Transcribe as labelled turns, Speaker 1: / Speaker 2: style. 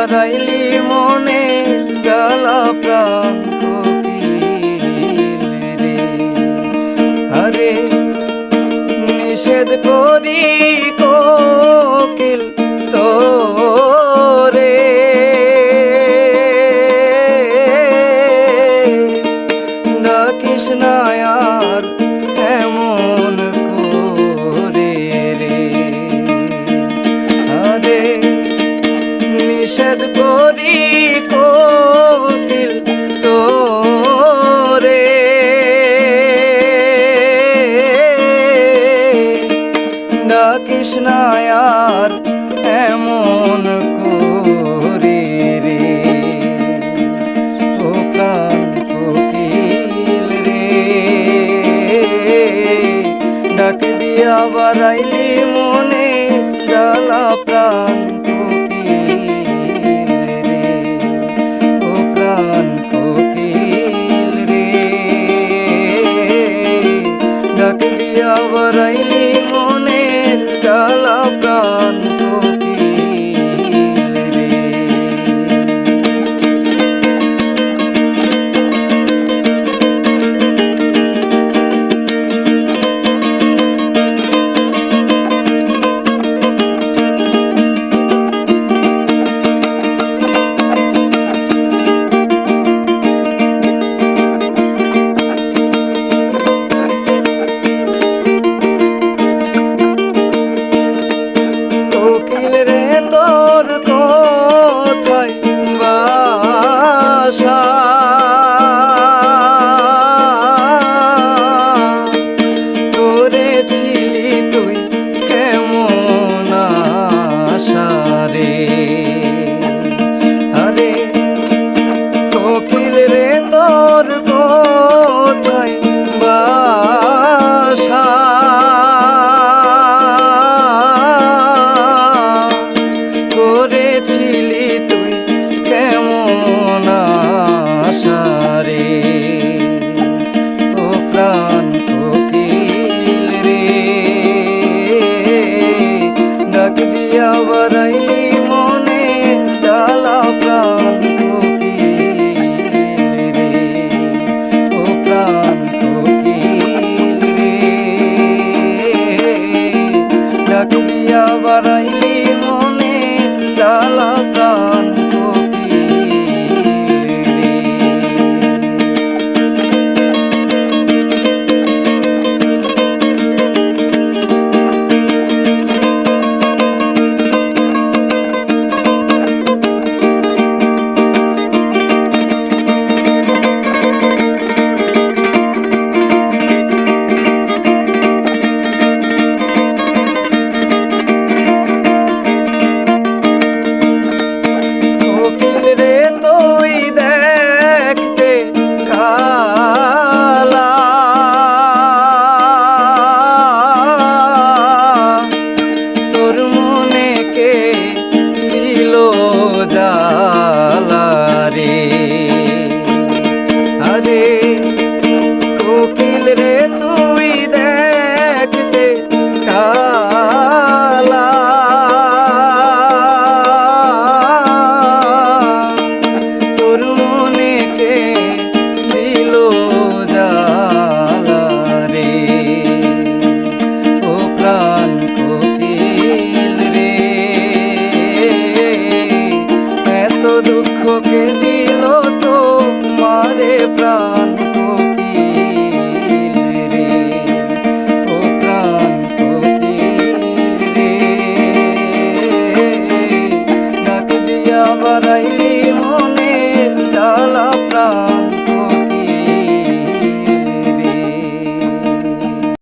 Speaker 1: ধরাইলি মনে গলা প্রাণ। কৃষ্ণায়ার এমন করি রে। ও প্রাণ কোকিল রে। ডাক দিয়া বারাইলি বাড়াইলি করবে রে ও প্রাণ কোকিল রে। ডাক দিয়া বারাই বোঝা que